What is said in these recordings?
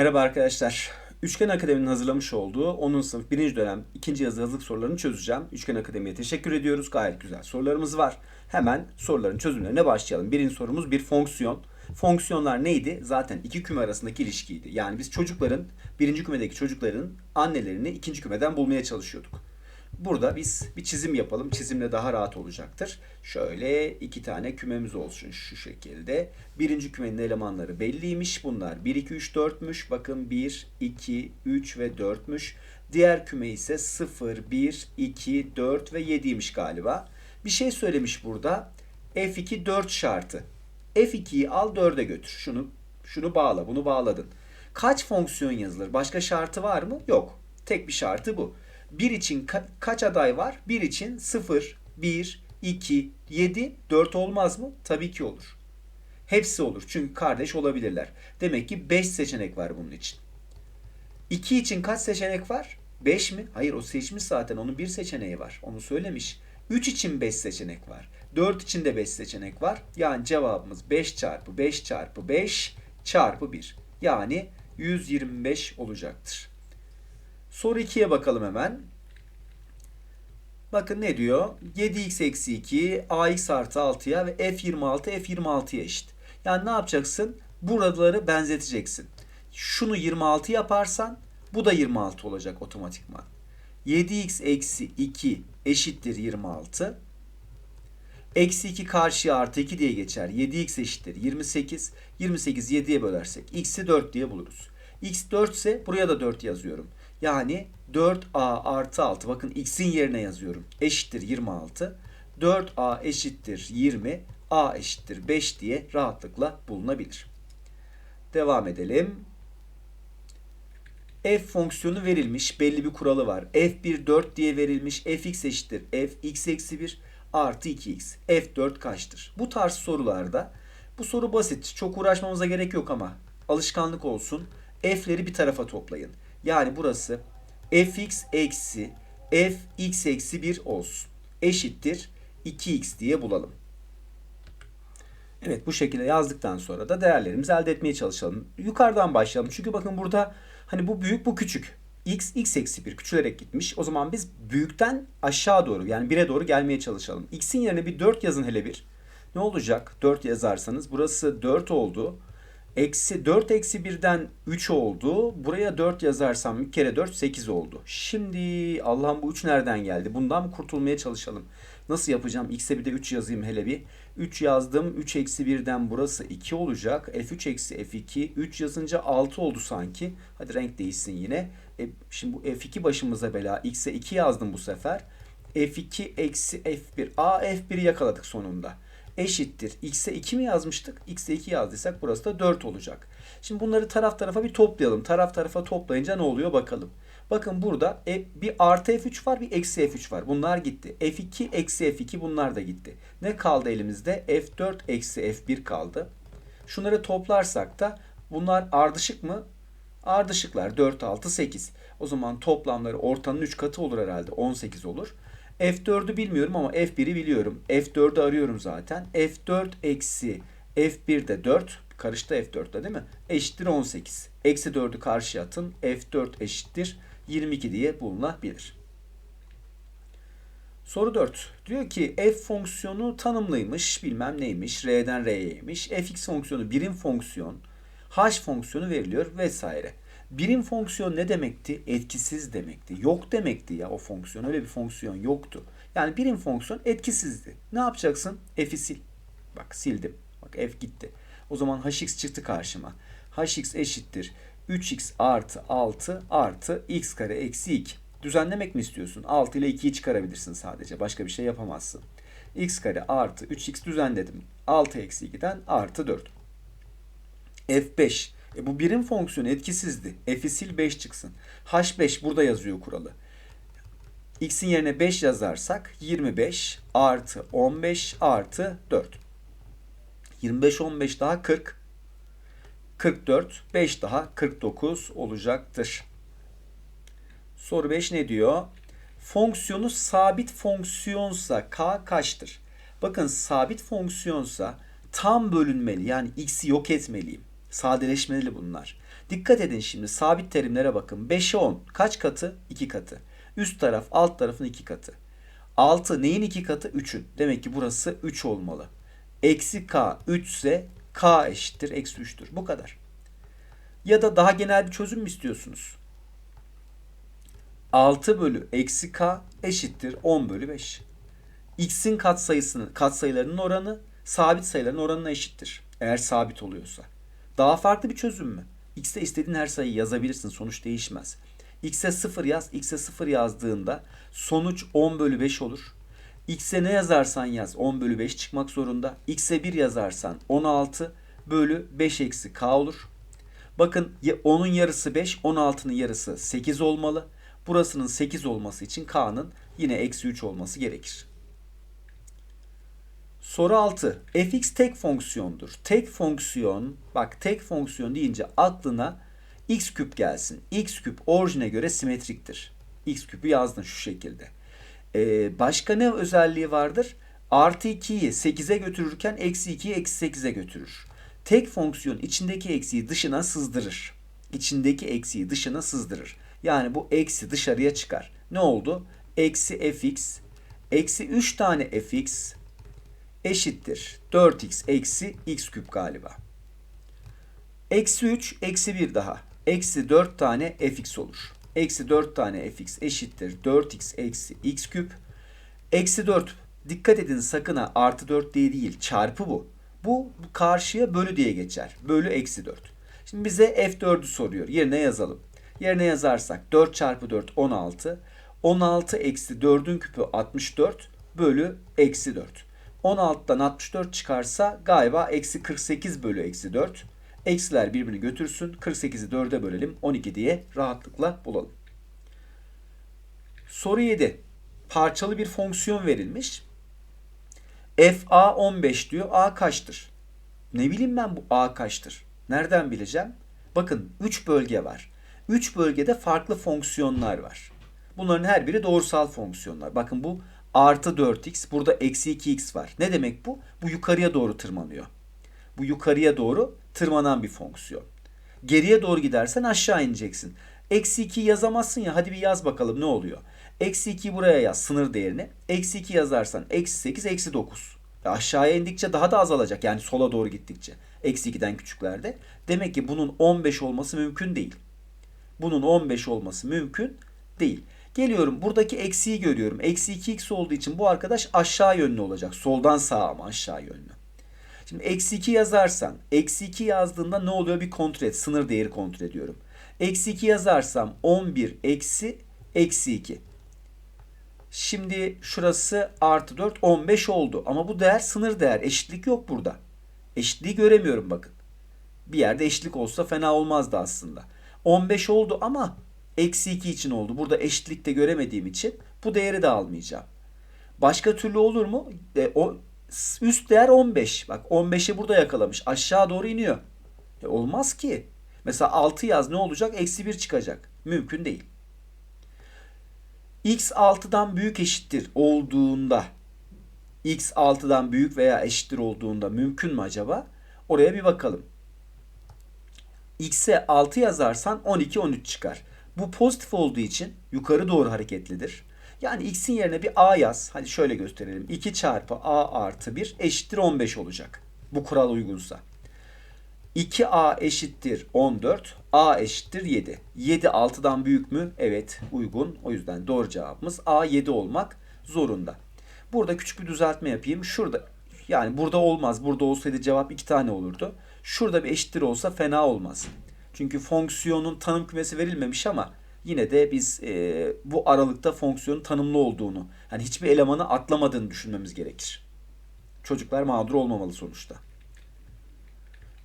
Merhaba arkadaşlar. Üçgen Akademi'nin hazırlamış olduğu 10. sınıf 1. dönem 2. yazı hazırlık sorularını çözeceğim. Üçgen Akademi'ye teşekkür ediyoruz. Gayet güzel sorularımız var. Hemen soruların çözümlerine başlayalım. Birinci sorumuz bir fonksiyon. Fonksiyonlar neydi? Zaten iki küme arasındaki ilişkiydi. Yani biz çocukların, birinci kümedeki çocukların annelerini ikinci kümeden bulmaya çalışıyorduk. Burada biz bir çizim yapalım. Çizimle daha rahat olacaktır. Şöyle iki tane kümemiz olsun şu şekilde. Birinci kümenin elemanları belliymiş. Bunlar 1, 2, 3, 4'müş. Bakın 1, 2, 3 ve 4'müş. Diğer küme ise 0, 1, 2, 4 ve 7'ymiş galiba. Bir şey söylemiş burada. F2 4 şartı. F2'yi al 4'e götür. Şunu şunu bağla. Bunu bağladın. Kaç fonksiyon yazılır? Başka şartı var mı? Yok. Tek bir şartı bu. 1 için ka- kaç aday var? 1 için 0, 1, 2, 7, 4 olmaz mı? Tabii ki olur. Hepsi olur. Çünkü kardeş olabilirler. Demek ki 5 seçenek var bunun için. 2 için kaç seçenek var? 5 mi? Hayır o seçmiş zaten. Onun bir seçeneği var. Onu söylemiş. 3 için 5 seçenek var. 4 için de 5 seçenek var. Yani cevabımız 5 çarpı 5 çarpı 5 çarpı 1. Yani 125 olacaktır. Soru 2'ye bakalım hemen. Bakın ne diyor? 7x eksi 2 ax artı 6'ya ve f26 f26'ya eşit. Yani ne yapacaksın? Buraları benzeteceksin. Şunu 26 yaparsan bu da 26 olacak otomatikman. 7x eksi 2 eşittir 26. Eksi 2 karşıya artı 2 diye geçer. 7x eşittir 28. 28 7'ye bölersek x'i 4 diye buluruz. x 4 ise buraya da 4 yazıyorum. Yani 4a artı 6 bakın x'in yerine yazıyorum. Eşittir 26. 4a eşittir 20. a eşittir 5 diye rahatlıkla bulunabilir. Devam edelim. f fonksiyonu verilmiş. Belli bir kuralı var. f1 4 diye verilmiş. fx eşittir f x eksi 1 artı 2x. f4 kaçtır? Bu tarz sorularda bu soru basit. Çok uğraşmamıza gerek yok ama alışkanlık olsun. f'leri bir tarafa toplayın. Yani burası fx eksi fx eksi 1 olsun. Eşittir 2x diye bulalım. Evet bu şekilde yazdıktan sonra da değerlerimizi elde etmeye çalışalım. Yukarıdan başlayalım. Çünkü bakın burada hani bu büyük bu küçük. x x eksi 1 küçülerek gitmiş. O zaman biz büyükten aşağı doğru yani 1'e doğru gelmeye çalışalım. x'in yerine bir 4 yazın hele bir. Ne olacak? 4 yazarsanız burası 4 oldu. Eksi 4 eksi 1'den 3 oldu. Buraya 4 yazarsam bir kere 4 8 oldu. Şimdi Allah'ım bu 3 nereden geldi? Bundan kurtulmaya çalışalım. Nasıl yapacağım? X'e bir de 3 yazayım hele bir. 3 yazdım. 3 eksi 1'den burası 2 olacak. F3 eksi F2. 3 yazınca 6 oldu sanki. Hadi renk değişsin yine. E, şimdi bu F2 başımıza bela. X'e 2 yazdım bu sefer. F2 eksi F1. A F1'i yakaladık sonunda eşittir. X'e 2 mi yazmıştık? X'e 2 yazdıysak burası da 4 olacak. Şimdi bunları taraf tarafa bir toplayalım. Taraf tarafa toplayınca ne oluyor bakalım. Bakın burada e, bir artı F3 var bir eksi F3 var. Bunlar gitti. F2 eksi F2 bunlar da gitti. Ne kaldı elimizde? F4 eksi F1 kaldı. Şunları toplarsak da bunlar ardışık mı? Ardışıklar 4, 6, 8. O zaman toplamları ortanın 3 katı olur herhalde. 18 olur. F4'ü bilmiyorum ama F1'i biliyorum. F4'ü arıyorum zaten. F4 eksi F1 de 4. Karıştı F4'te değil mi? Eşittir 18. Eksi 4'ü karşıya atın. F4 eşittir 22 diye bulunabilir. Soru 4. Diyor ki f fonksiyonu tanımlıymış. Bilmem neymiş. R'den R'yeymiş. fx fonksiyonu birim fonksiyon. h fonksiyonu veriliyor vesaire. Birim fonksiyon ne demekti? Etkisiz demekti. Yok demekti ya o fonksiyon. Öyle bir fonksiyon yoktu. Yani birim fonksiyon etkisizdi. Ne yapacaksın? F'i sil. Bak sildim. Bak f gitti. O zaman hx çıktı karşıma. hx eşittir 3x artı 6 artı x kare eksi 2. Düzenlemek mi istiyorsun? 6 ile 2'yi çıkarabilirsin sadece. Başka bir şey yapamazsın. x kare artı 3x düzenledim. 6 eksi 2'den artı 4. f5 e bu birim fonksiyonu etkisizdi. F'i sil 5 çıksın. H5 burada yazıyor kuralı. X'in yerine 5 yazarsak 25 artı 15 artı 4. 25 15 daha 40. 44 5 daha 49 olacaktır. Soru 5 ne diyor? Fonksiyonu sabit fonksiyonsa k kaçtır? Bakın sabit fonksiyonsa tam bölünmeli yani x'i yok etmeliyim. Sadeleşmeli bunlar. Dikkat edin şimdi sabit terimlere bakın. 5'e 10 kaç katı? 2 katı. Üst taraf alt tarafın 2 katı. 6 neyin 2 katı? 3'ün. Demek ki burası 3 olmalı. Eksi k 3 ise k eşittir eksi 3'tür. Bu kadar. Ya da daha genel bir çözüm mü istiyorsunuz? 6 bölü eksi k eşittir 10 bölü 5. X'in katsayısının katsayılarının oranı sabit sayıların oranına eşittir. Eğer sabit oluyorsa. Daha farklı bir çözüm mü? X'te istediğin her sayıyı yazabilirsin. Sonuç değişmez. X'e 0 yaz. X'e 0 yazdığında sonuç 10 bölü 5 olur. X'e ne yazarsan yaz 10 bölü 5 çıkmak zorunda. X'e 1 yazarsan 16 bölü 5 eksi K olur. Bakın 10'un yarısı 5, 16'nın yarısı 8 olmalı. Burasının 8 olması için K'nın yine eksi 3 olması gerekir. Soru 6. fx tek fonksiyondur. Tek fonksiyon, bak tek fonksiyon deyince aklına x küp gelsin. x küp orijine göre simetriktir. x küpü yazdın şu şekilde. Ee, başka ne özelliği vardır? Artı 2'yi 8'e götürürken eksi 2'yi eksi 8'e götürür. Tek fonksiyon içindeki eksiği dışına sızdırır. İçindeki eksiği dışına sızdırır. Yani bu eksi dışarıya çıkar. Ne oldu? Eksi fx, eksi 3 tane fx eşittir 4x eksi x küp galiba. Eksi 3, eksi 1 daha. Eksi 4 tane fx olur. Eksi 4 tane fx eşittir 4x eksi x küp. Eksi 4, dikkat edin sakın ha artı 4 diye değil çarpı bu. Bu karşıya bölü diye geçer. Bölü eksi 4. Şimdi bize f4'ü soruyor. Yerine yazalım. Yerine yazarsak 4 çarpı 4 16. 16 eksi 4'ün küpü 64 bölü eksi 4. 16'dan 64 çıkarsa galiba eksi 48 bölü eksi 4. Eksiler birbirini götürsün. 48'i 4'e bölelim. 12 diye rahatlıkla bulalım. Soru 7. Parçalı bir fonksiyon verilmiş. f a 15 diyor. a kaçtır? Ne bileyim ben bu a kaçtır? Nereden bileceğim? Bakın 3 bölge var. 3 bölgede farklı fonksiyonlar var. Bunların her biri doğrusal fonksiyonlar. Bakın bu artı 4x burada eksi 2x var. Ne demek bu? Bu yukarıya doğru tırmanıyor. Bu yukarıya doğru tırmanan bir fonksiyon. Geriye doğru gidersen aşağı ineceksin. Eksi 2 yazamazsın ya hadi bir yaz bakalım ne oluyor. Eksi 2 buraya yaz sınır değerini. Eksi 2 yazarsan eksi 8 eksi 9. E aşağıya indikçe daha da azalacak yani sola doğru gittikçe. Eksi 2'den küçüklerde. Demek ki bunun 15 olması mümkün değil. Bunun 15 olması mümkün değil. Geliyorum buradaki eksiği görüyorum. Eksi 2x olduğu için bu arkadaş aşağı yönlü olacak. Soldan sağa ama aşağı yönlü. Şimdi eksi 2 yazarsan eksi 2 yazdığında ne oluyor bir kontrol et. Sınır değeri kontrol ediyorum. Eksi 2 yazarsam 11 eksi eksi 2. Şimdi şurası artı 4 15 oldu. Ama bu değer sınır değer. Eşitlik yok burada. Eşitliği göremiyorum bakın. Bir yerde eşitlik olsa fena olmazdı aslında. 15 oldu ama eksi 2 için oldu. Burada eşitlikte göremediğim için bu değeri de almayacağım. Başka türlü olur mu? E, o üst değer 15. Bak 15'i burada yakalamış. Aşağı doğru iniyor. E, olmaz ki. Mesela 6 yaz ne olacak? Eksi 1 çıkacak. Mümkün değil. x 6'dan büyük eşittir olduğunda x 6'dan büyük veya eşittir olduğunda mümkün mü acaba? Oraya bir bakalım. x'e 6 yazarsan 12 13 çıkar. Bu pozitif olduğu için yukarı doğru hareketlidir. Yani x'in yerine bir a yaz. Hadi şöyle gösterelim. 2 çarpı a artı 1 eşittir 15 olacak. Bu kural uygunsa. 2a eşittir 14. a eşittir 7. 7 6'dan büyük mü? Evet uygun. O yüzden doğru cevabımız a 7 olmak zorunda. Burada küçük bir düzeltme yapayım. Şurada yani burada olmaz. Burada olsaydı cevap 2 tane olurdu. Şurada bir eşittir olsa fena olmaz. Çünkü fonksiyonun tanım kümesi verilmemiş ama yine de biz e, bu aralıkta fonksiyonun tanımlı olduğunu, hani hiçbir elemanı atlamadığını düşünmemiz gerekir. Çocuklar mağdur olmamalı sonuçta.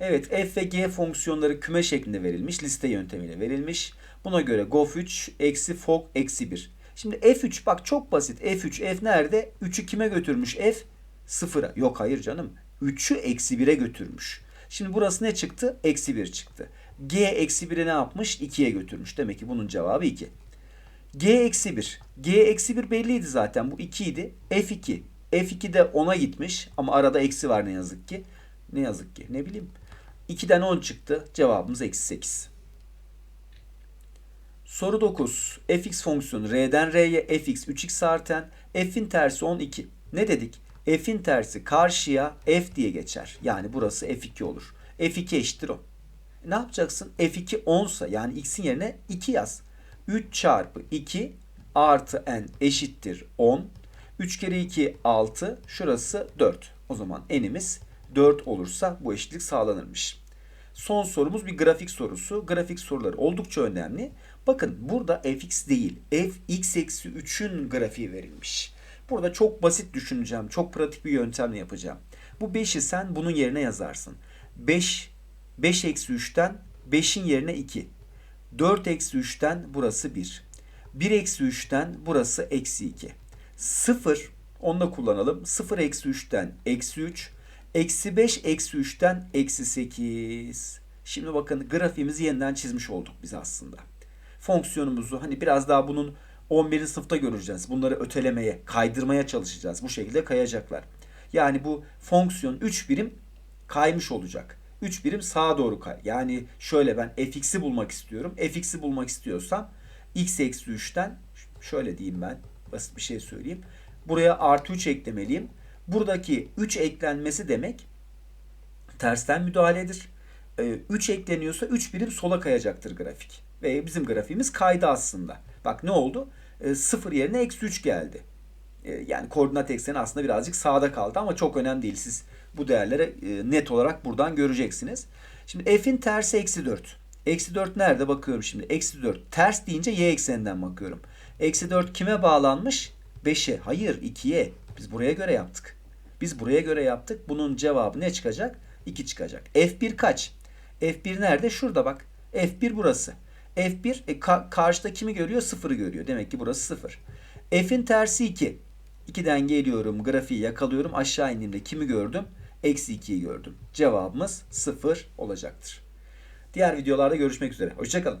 Evet f ve g fonksiyonları küme şeklinde verilmiş. Liste yöntemiyle verilmiş. Buna göre gof3 eksi fok eksi 1. Şimdi f3 bak çok basit. f3 f nerede? 3'ü kime götürmüş f? Sıfıra. Yok hayır canım. 3'ü eksi 1'e götürmüş. Şimdi burası ne çıktı? Eksi 1 çıktı. G eksi 1'e ne yapmış? 2'ye götürmüş. Demek ki bunun cevabı 2. G eksi 1. G eksi 1 belliydi zaten. Bu 2 idi. F2. F2 de 10'a gitmiş. Ama arada eksi var ne yazık ki. Ne yazık ki. Ne bileyim. 2'den 10 çıktı. Cevabımız eksi 8. Soru 9. fx fonksiyonu r'den r'ye fx 3x arten f'in tersi 12. Ne dedik? F'in tersi karşıya f diye geçer. Yani burası f2 olur. f2 eşittir 10. Ne yapacaksın? f2 10 sa yani x'in yerine 2 yaz. 3 çarpı 2 artı n eşittir 10. 3 kere 2 6. Şurası 4. O zaman n'imiz 4 olursa bu eşitlik sağlanırmış. Son sorumuz bir grafik sorusu. Grafik soruları oldukça önemli. Bakın burada fx değil fx eksi 3'ün grafiği verilmiş. Burada çok basit düşüneceğim. Çok pratik bir yöntemle yapacağım. Bu 5'i sen bunun yerine yazarsın. 5 5 eksi 3'ten 5'in yerine 2. 4 eksi 3'ten burası 1. 1 eksi 3'ten burası eksi 2. 0 onu da kullanalım. 0 eksi 3'ten eksi 3. Eksi 5 eksi 3'ten eksi 8. Şimdi bakın grafiğimizi yeniden çizmiş olduk biz aslında. Fonksiyonumuzu hani biraz daha bunun 11. sınıfta göreceğiz. Bunları ötelemeye, kaydırmaya çalışacağız. Bu şekilde kayacaklar. Yani bu fonksiyon 3 birim kaymış olacak. 3 birim sağa doğru kay. Yani şöyle ben fx'i bulmak istiyorum. fx'i bulmak istiyorsam x eksi 3'ten şöyle diyeyim ben basit bir şey söyleyeyim. Buraya artı 3 eklemeliyim. Buradaki 3 eklenmesi demek tersten müdahaledir. 3 ekleniyorsa 3 birim sola kayacaktır grafik. Ve bizim grafiğimiz kaydı aslında. Bak ne oldu? 0 yerine eksi 3 geldi. E, Yani koordinat ekseni aslında birazcık sağda kaldı ama çok önemli değil. Siz bu değerleri e, net olarak buradan göreceksiniz. Şimdi f'in tersi eksi 4. Eksi 4 nerede bakıyorum şimdi. Eksi 4 ters deyince y ekseninden bakıyorum. Eksi 4 kime bağlanmış? 5'e. Hayır 2'ye. Biz buraya göre yaptık. Biz buraya göre yaptık. Bunun cevabı ne çıkacak? 2 çıkacak. F1 kaç? F1 nerede? Şurada bak. F1 burası. F1 e, ka- karşıda kimi görüyor? 0'ı görüyor. Demek ki burası 0. F'in tersi 2. 2'den geliyorum. Grafiği yakalıyorum. Aşağı indiğimde kimi gördüm? Eksi 2'yi gördüm. Cevabımız 0 olacaktır. Diğer videolarda görüşmek üzere. Hoşçakalın.